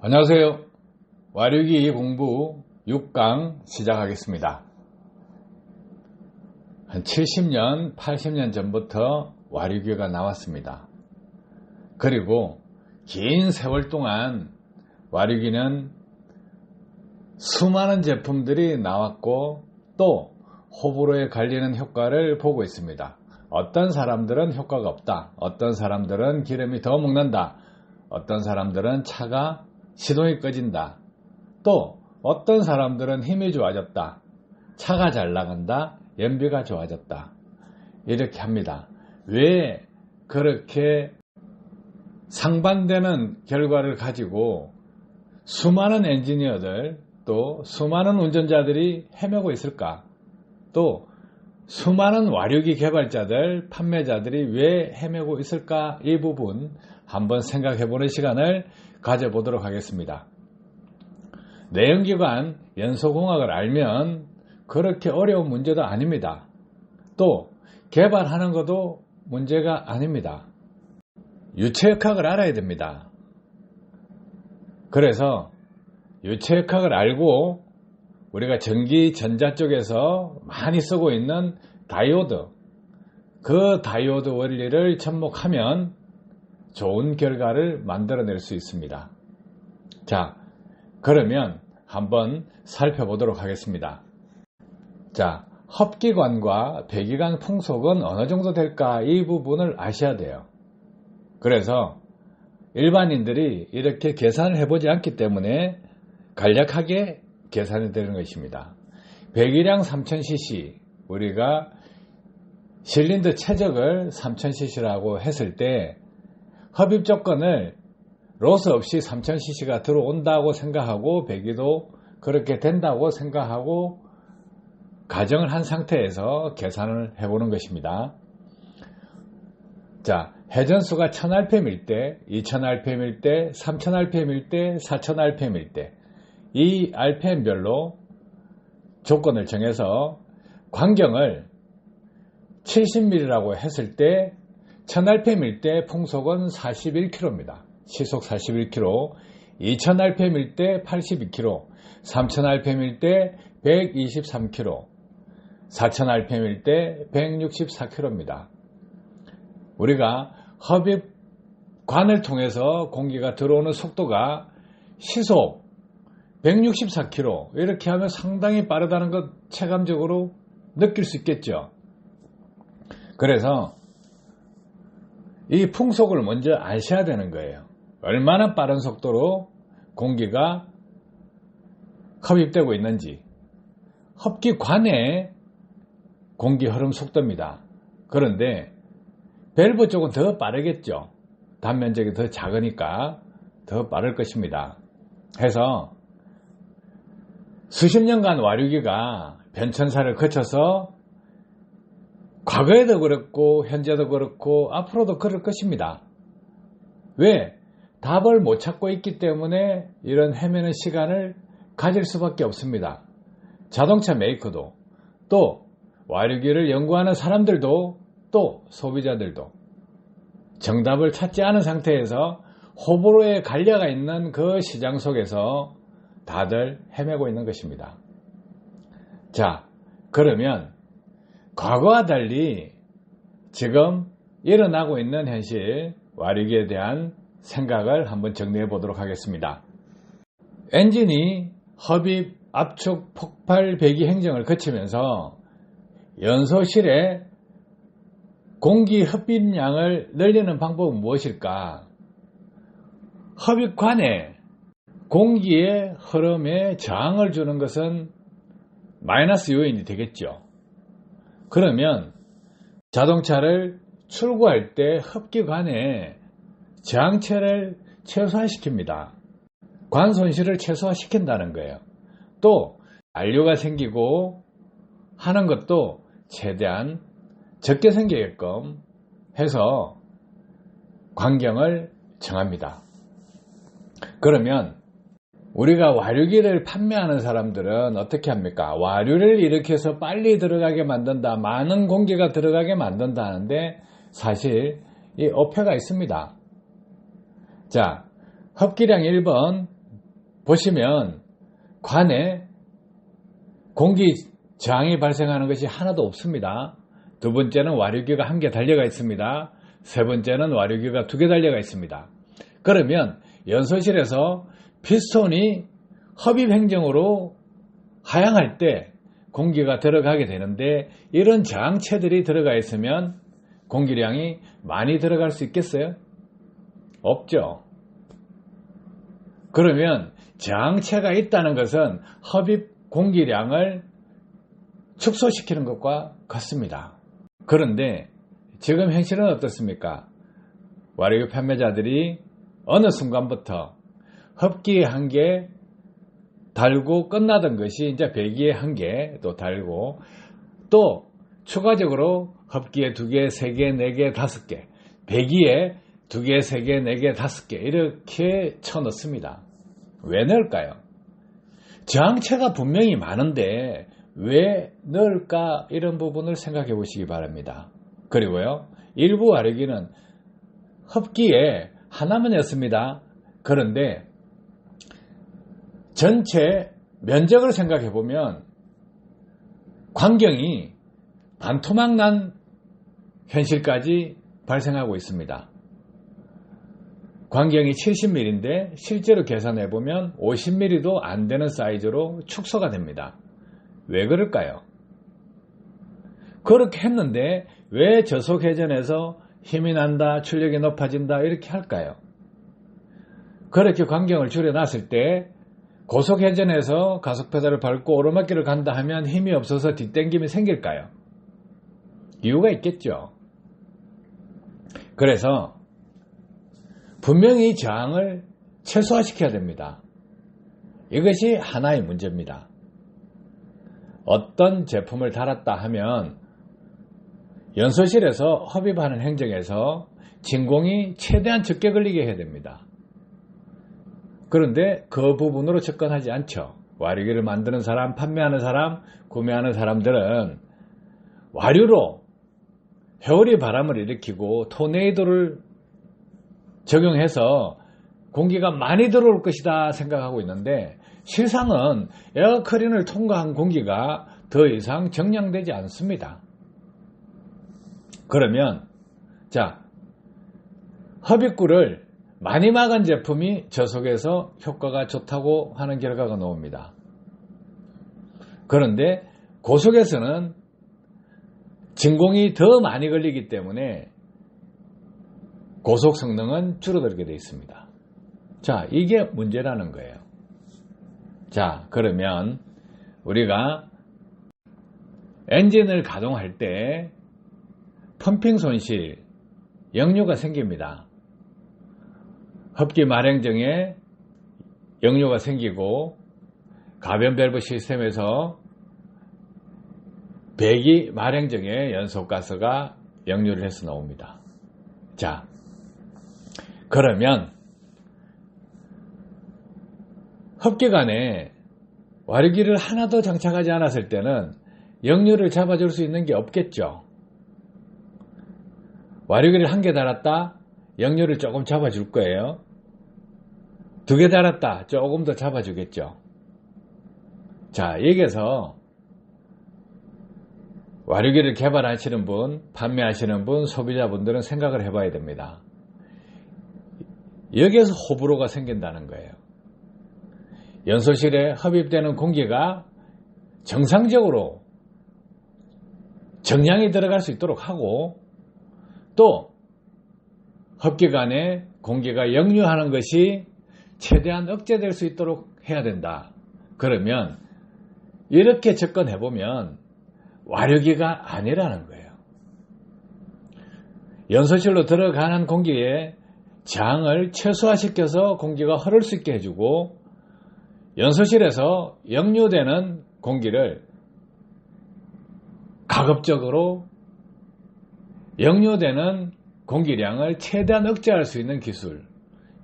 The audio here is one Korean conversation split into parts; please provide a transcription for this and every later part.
안녕하세요. 와류기 공부 6강 시작하겠습니다. 한 70년, 80년 전부터 와류기가 나왔습니다. 그리고 긴 세월 동안 와류기는 수많은 제품들이 나왔고 또 호불호에 갈리는 효과를 보고 있습니다. 어떤 사람들은 효과가 없다. 어떤 사람들은 기름이 더 먹는다. 어떤 사람들은 차가 시동이 꺼진다. 또 어떤 사람들은 힘이 좋아졌다. 차가 잘 나간다. 연비가 좋아졌다. 이렇게 합니다. 왜 그렇게 상반되는 결과를 가지고 수많은 엔지니어들 또 수많은 운전자들이 헤매고 있을까? 또 수많은 와류기 개발자들, 판매자들이 왜 헤매고 있을까? 이 부분 한번 생각해 보는 시간을 가져보도록 하겠습니다. 내연기관 연소공학을 알면 그렇게 어려운 문제도 아닙니다. 또 개발하는 것도 문제가 아닙니다. 유체역학을 알아야 됩니다. 그래서 유체역학을 알고 우리가 전기 전자 쪽에서 많이 쓰고 있는 다이오드 그 다이오드 원리를 접목하면 좋은 결과를 만들어낼 수 있습니다. 자, 그러면 한번 살펴보도록 하겠습니다. 자, 흡기관과 배기관 풍속은 어느 정도 될까 이 부분을 아셔야 돼요. 그래서 일반인들이 이렇게 계산을 해보지 않기 때문에 간략하게 계산이 되는 것입니다. 배기량 3000cc 우리가 실린더 최적을 3000cc라고 했을 때 흡입 조건을 로스 없이 3000cc가 들어온다고 생각하고 배기도 그렇게 된다고 생각하고 가정을 한 상태에서 계산을 해보는 것입니다. 자, 회전수가 1000rpm일 때, 2000rpm일 때, 3000rpm일 때, 4000rpm일 때, 이 RPM별로 조건을 정해서 광경을 70mm라고 했을 때 1000rpm일 때 풍속은 41km입니다. 시속 41km, 2000rpm일 때 82km, 3000rpm일 때 123km, 4000rpm일 때 164km입니다. 우리가 흡입관을 통해서 공기가 들어오는 속도가 시속 164km 이렇게 하면 상당히 빠르다는 것 체감적으로 느낄 수 있겠죠. 그래서 이 풍속을 먼저 아셔야 되는 거예요. 얼마나 빠른 속도로 공기가 흡입되고 있는지. 흡기관의 공기 흐름 속도입니다. 그런데 밸브 쪽은 더 빠르겠죠. 단면적이 더 작으니까 더 빠를 것입니다. 해서 수십 년간 와류기가 변천사를 거쳐서 과거에도 그렇고 현재도 그렇고 앞으로도 그럴 것입니다. 왜? 답을 못 찾고 있기 때문에 이런 헤매는 시간을 가질 수밖에 없습니다. 자동차 메이커도 또 와류기를 연구하는 사람들도 또 소비자들도 정답을 찾지 않은 상태에서 호불호에 갈려가 있는 그 시장 속에서 다들 헤매고 있는 것입니다. 자, 그러면 과거와 달리 지금 일어나고 있는 현실 와류기에 대한 생각을 한번 정리해 보도록 하겠습니다. 엔진이 흡입, 압축, 폭발, 배기 행정을 거치면서 연소실에 공기 흡입량을 늘리는 방법은 무엇일까? 흡입관에 공기의 흐름에 저항을 주는 것은 마이너스 요인이 되겠죠. 그러면 자동차를 출고할 때 흡기관에 저항체를 최소화시킵니다. 관 손실을 최소화시킨다는 거예요. 또 안료가 생기고 하는 것도 최대한 적게 생기게끔 해서 광경을 정합니다. 그러면 우리가 와류기를 판매하는 사람들은 어떻게 합니까? 와류를 일으켜서 빨리 들어가게 만든다. 많은 공기가 들어가게 만든다 하는데 사실 이 어폐가 있습니다. 자, 흡기량 1번 보시면 관에 공기 저항이 발생하는 것이 하나도 없습니다. 두 번째는 와류기가 한 개 달려가 있습니다. 세 번째는 와류기가 두 개 달려가 있습니다. 그러면 연소실에서 피스톤이 흡입 행정으로 하향할 때 공기가 들어가게 되는데 이런 저항체들이 들어가 있으면 공기량이 많이 들어갈 수 있겠어요? 없죠. 그러면 저항체가 있다는 것은 흡입 공기량을 축소시키는 것과 같습니다. 그런데 지금 현실은 어떻습니까? 와류기 판매자들이 어느 순간부터 흡기의 한계 달고 끝나던 것이 이제 배기의 한계 또 달고 또 추가적으로 흡기에 두 개, 세 개, 네 개, 다섯 개, 배기에 두 개, 세 개, 네 개, 다섯 개 이렇게 쳐넣습니다. 왜 넣을까요? 저항체가 분명히 많은데 왜 넣을까 이런 부분을 생각해 보시기 바랍니다. 그리고요 일부 와르기는 흡기에 하나만 였습니다. 그런데 전체 면적을 생각해 보면 광경이 반토막 난 현실까지 발생하고 있습니다. 광경이 70mm인데 실제로 계산해 보면 50mm도 안 되는 사이즈로 축소가 됩니다. 왜 그럴까요? 그렇게 했는데 왜 저속 회전에서 힘이 난다, 출력이 높아진다 이렇게 할까요? 그렇게 광경을 줄여놨을 때 고속 회전에서 가속 페달을 밟고 오르막길을 간다 하면 힘이 없어서 뒷땡김이 생길까요? 이유가 있겠죠. 그래서 분명히 저항을 최소화시켜야 됩니다. 이것이 하나의 문제입니다. 어떤 제품을 달았다 하면 연소실에서 흡입하는 행정에서 진공이 최대한 적게 걸리게 해야 됩니다. 그런데 그 부분으로 접근하지 않죠. 와류기를 만드는 사람, 판매하는 사람, 구매하는 사람들은 와류로 회오리 바람을 일으키고 토네이도를 적용해서 공기가 많이 들어올 것이다 생각하고 있는데 실상은 에어커린을 통과한 공기가 더 이상 정량되지 않습니다. 그러면 자 흡입구를 많이 막은 제품이 저속에서 효과가 좋다고 하는 결과가 나옵니다. 그런데 고속에서는 진공이 더 많이 걸리기 때문에 고속 성능은 줄어들게 되어 있습니다. 자, 이게 문제라는 거예요. 자, 그러면 우리가 엔진을 가동할 때 펌핑 손실, 역류가 생깁니다. 흡기 말행정에 역류가 생기고 가변 밸브 시스템에서 배기 말행정에 연소가스가 역류를 해서 나옵니다. 자, 그러면 흡기관에 와르기를 하나도 장착하지 않았을 때는 역류를 잡아줄 수 있는 게 없겠죠. 와르기를 한 개 달았다, 역류를 조금 잡아줄 거예요. 두 개 달았다, 조금 더 잡아주겠죠. 자, 여기에서 와르기를 개발하시는 분, 판매하시는 분, 소비자분들은 생각을 해봐야 됩니다. 여기에서 호불호가 생긴다는 거예요. 연소실에 흡입되는 공기가 정상적으로 정량이 들어갈 수 있도록 하고 또 흡기관에 공기가 역류하는 것이 최대한 억제될 수 있도록 해야 된다. 그러면 이렇게 접근해 보면 와류기가 아니라는 거예요. 연소실로 들어가는 공기에 장을 최소화시켜서 공기가 흐를 수 있게 해주고 연소실에서 역류되는 공기를 가급적으로 역류되는 공기량을 최대한 억제할 수 있는 기술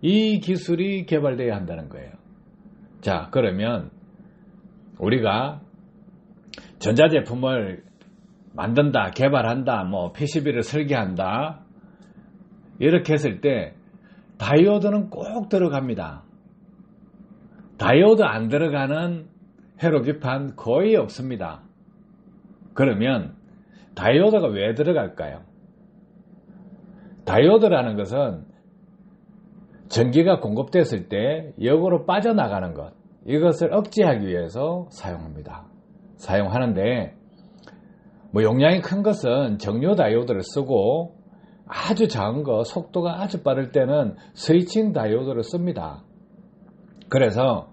이 기술이 개발되어야 한다는 거예요. 자 그러면 우리가 전자제품을 만든다, 개발한다, 뭐 PCB를 설계한다 이렇게 했을 때 다이오드는 꼭 들어갑니다. 다이오드 안 들어가는 회로 기판 거의 없습니다. 그러면 다이오드가 왜 들어갈까요? 다이오드라는 것은 전기가 공급됐을 때 역으로 빠져나가는 것, 이것을 억제하기 위해서 사용합니다. 사용하는데, 뭐 용량이 큰 것은 정류 다이오드를 쓰고 아주 작은 거, 속도가 아주 빠를 때는 스위칭 다이오드를 씁니다. 그래서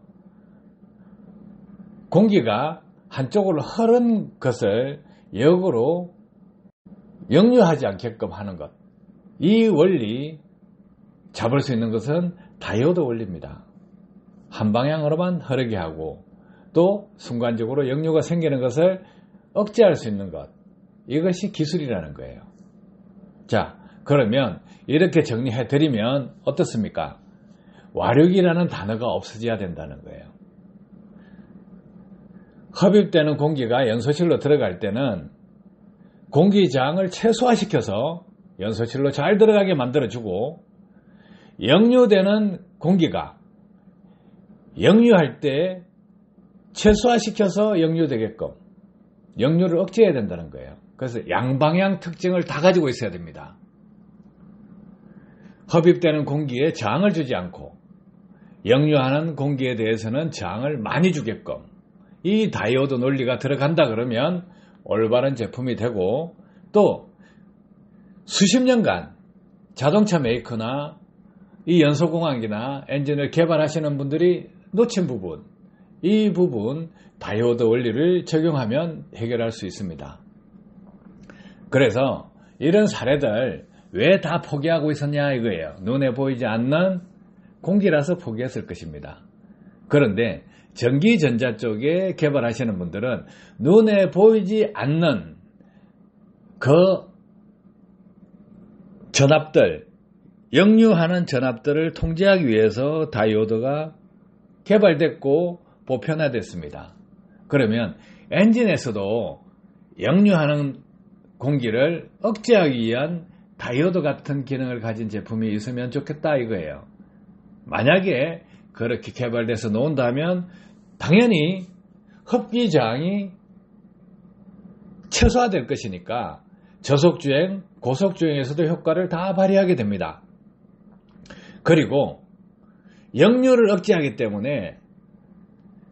공기가 한쪽으로 흐른 것을 역으로 역류하지 않게끔 하는 것. 이 원리 잡을 수 있는 것은 다이오드 원리입니다. 한 방향으로만 흐르게 하고 또 순간적으로 역류가 생기는 것을 억제할 수 있는 것. 이것이 기술이라는 거예요. 자, 그러면 이렇게 정리해 드리면 어떻습니까? 와륙이라는 단어가 없어져야 된다는 거예요. 흡입되는 공기가 연소실로 들어갈 때는 공기장을 최소화시켜서 연소실로 잘 들어가게 만들어주고 역류되는 공기가 역류할 때 최소화시켜서 역류되게끔 역류를 억제해야 된다는 거예요. 그래서 양방향 특징을 다 가지고 있어야 됩니다. 흡입되는 공기에 저항을 주지 않고 역류하는 공기에 대해서는 저항을 많이 주게끔 이 다이오드 논리가 들어간다 그러면 올바른 제품이 되고 또 수십 년간 자동차 메이커나 이 연소공학이나 엔진을 개발하시는 분들이 놓친 부분, 이 부분 다이오드 원리를 적용하면 해결할 수 있습니다. 그래서 이런 사례들 왜 다 포기하고 있었냐 이거예요. 눈에 보이지 않는 공기라서 포기했을 것입니다. 그런데 전기전자 쪽에 개발하시는 분들은 눈에 보이지 않는 그 전압들, 역류하는 전압들을 통제하기 위해서 다이오드가 개발됐고 보편화됐습니다. 그러면 엔진에서도 역류하는 공기를 억제하기 위한 다이오드 같은 기능을 가진 제품이 있으면 좋겠다 이거예요. 만약에 그렇게 개발돼서 놓은다면 당연히 흡기장이 최소화될 것이니까 저속주행, 고속주행에서도 효과를 다 발휘하게 됩니다. 그리고 역류를 억제하기 때문에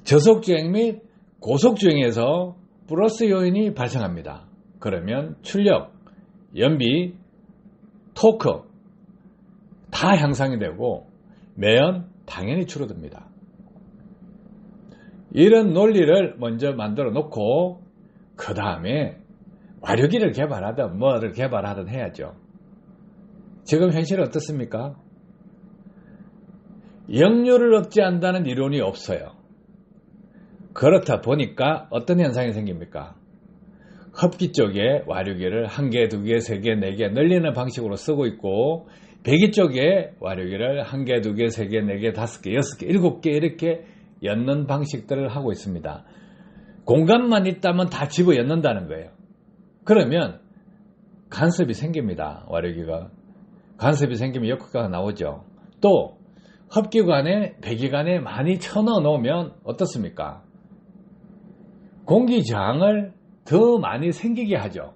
저속주행 및 고속주행에서 플러스 요인이 발생합니다. 그러면 출력, 연비, 토크 다 향상이 되고 매연 당연히 줄어듭니다. 이런 논리를 먼저 만들어 놓고 그 다음에 와류기를 개발하든 뭐를 개발하든 해야죠. 지금 현실은 어떻습니까? 역류를 억제한다는 이론이 없어요. 그렇다 보니까 어떤 현상이 생깁니까? 흡기 쪽에 와류기를 한 개, 두 개, 세 개, 네 개 늘리는 방식으로 쓰고 있고 배기 쪽에 와류기를 한 개, 두 개, 세 개, 네 개, 다섯 개, 여섯 개, 일곱 개 이렇게 엮는 방식들을 하고 있습니다. 공간만 있다면 다 집어 엮는다는 거예요. 그러면 간섭이 생깁니다. 와류기가. 간섭이 생기면 역효과가 나오죠. 또 흡기관에 배기관에 많이 쳐넣어 놓으면 어떻습니까? 공기저항을 더 많이 생기게 하죠.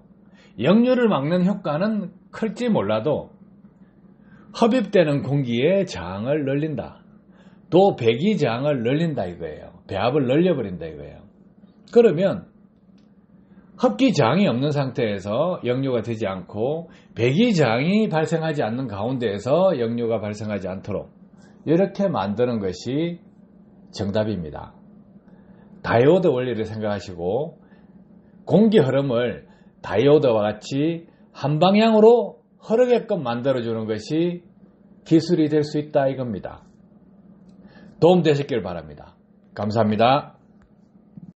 역류를 막는 효과는 클지 몰라도 흡입되는 공기의 저항을 늘린다. 또 배기 저항을 늘린다 이거예요. 배압을 늘려버린다 이거예요. 그러면 흡기 저항이 없는 상태에서 역류가 되지 않고 배기 저항이 발생하지 않는 가운데에서 역류가 발생하지 않도록 이렇게 만드는 것이 정답입니다. 다이오드 원리를 생각하시고 공기 흐름을 다이오드와 같이 한 방향으로 흐르게끔 만들어주는 것이 기술이 될 수 있다 이겁니다. 도움 되셨길 바랍니다. 감사합니다.